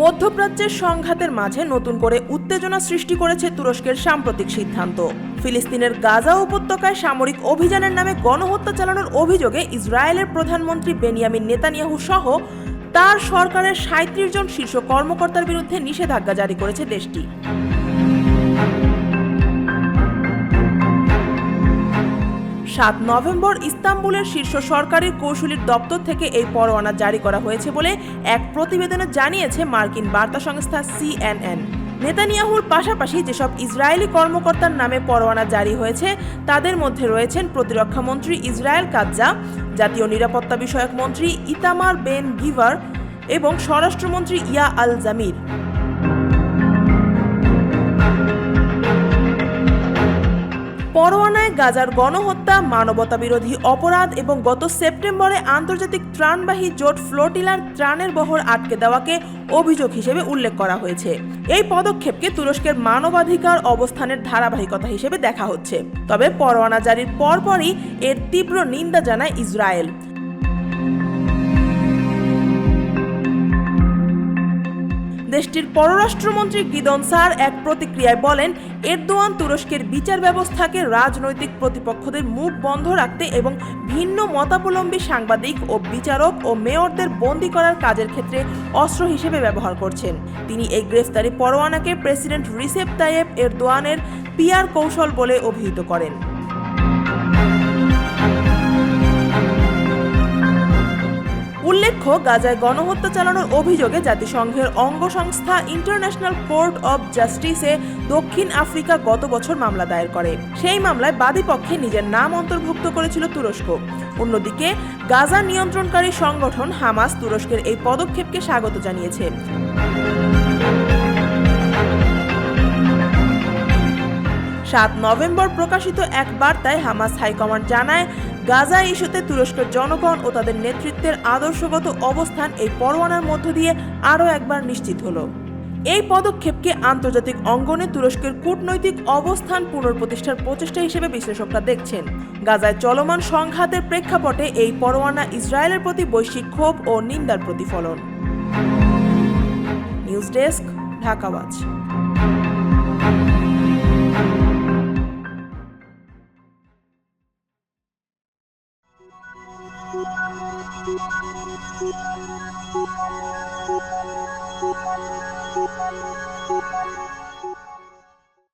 মধ্যপ্রাচ্যের সংঘাতের মাঝে নতুন করে উত্তেজনা সৃষ্টি করেছে তুরস্কের সাম্প্রতিক সিদ্ধান্ত। ফিলিস্তিনের গাজা উপত্যকায় সামরিক অভিযানের নামে গণহত্যা চালানোর অভিযোগে ইসরায়েলের প্রধানমন্ত্রী বেনিয়ামিন নেতানিয়াহু সহ তার সরকারের সাঁত্রিশ জন শীর্ষ কর্মকর্তার বিরুদ্ধে নিষেধাজ্ঞা জারি করেছে দেশটি। সাত নভেম্বর ইস্তাম্বুলের শীর্ষ সরকারি কৌশলীর দপ্তর থেকে এই পরোয়ানা জারি করা হয়েছে বলে এক প্রতিবেদনে জানিয়েছে মার্কিন বার্তা সংস্থা সিএনএন। নেতানিয়াহুর পাশাপাশি যেসব ইসরায়েলি কর্মকর্তার নামে পরোয়ানা জারি হয়েছে, তাদের মধ্যে রয়েছেন প্রতিরক্ষা মন্ত্রী ইসরায়েল কাজ্জা, জাতীয় নিরাপত্তা বিষয়ক মন্ত্রী ইতামার বেন গিভার এবং স্বরাষ্ট্রমন্ত্রী ইয়া আল জামির গাজার গণহত্যা মানবতা বিরোধী অপরাধ এবং গত সেপ্টেম্বরে আন্তর্জাতিক ত্রাণবাহী জোট ফ্লোটিলার ত্রাণের বহর আটকে দেওয়াকে অভিযোগ হিসেবে উল্লেখ করা হয়েছে। এই পদক্ষেপকে তুরস্কের মানবাধিকার অবস্থানের ধারাবাহিকতা হিসেবে দেখা হচ্ছে। তবে পরোয়ানা জারির পরপরই এর তীব্র নিন্দা জানায় ইসরায়েল। দেশটির পররাষ্ট্রমন্ত্রী গিদন সার এক প্রতিক্রিয়ায় বলেন, এরদোয়ান তুরস্কের বিচার ব্যবস্থাকে রাজনৈতিক প্রতিপক্ষদের মুখ বন্ধ রাখতে এবং ভিন্ন মতাবলম্বী সাংবাদিক ও বিচারক ও মেয়রদের বন্দী করার কাজের ক্ষেত্রে অস্ত্র হিসেবে ব্যবহার করছেন। তিনি এই গ্রেফতারি পরোয়ানাকে প্রেসিডেন্ট রিসেপ তাইয়েব এরদোয়ানের পিয়ার কৌশল বলে অভিহিত করেন। গাজায় গণহত্যা চালানোর অভিযোগে জাতিসংঘের অঙ্গ সংস্থা ইন্টারন্যাশনাল কোর্ট অব জাস্টিসে দক্ষিণ আফ্রিকা গত বছর মামলা দায়ের করে। সেই মামলায় বাদীপক্ষে নিজের নাম অন্তর্ভুক্ত করেছিল তুরস্ক। অন্যদিকে, গাজা নিয়ন্ত্রণকারী সংগঠন হামাস তুরস্কের এই পদক্ষেপকে স্বাগত জানিয়েছে। সাত নভেম্বর প্রকাশিত এক বার্তায় হামাস হাইকমান্ড জানায় গাজা ইস্যুতে তুরস্কের জনগণ ও তাদের নেতৃত্বের আদর্শগত অবস্থান এই পরোয়ানার মধ্য দিয়ে আরও একবার নিশ্চিত হলো। এই পদক্ষেপকে আন্তর্জাতিক অঙ্গনে তুরস্কের কূটনৈতিক অবস্থান পুনঃপ্রতিষ্ঠার প্রচেষ্টা হিসেবে বিশ্লেষকরা দেখছেন। গাজায় চলমান সংঘাতের প্রেক্ষাপটে এই পরোয়ানা ইসরায়েলের প্রতি বৈশ্বিক ক্ষোভ ও নিন্দার প্রতিফলন। News desk, Dhaka watch. Thank you.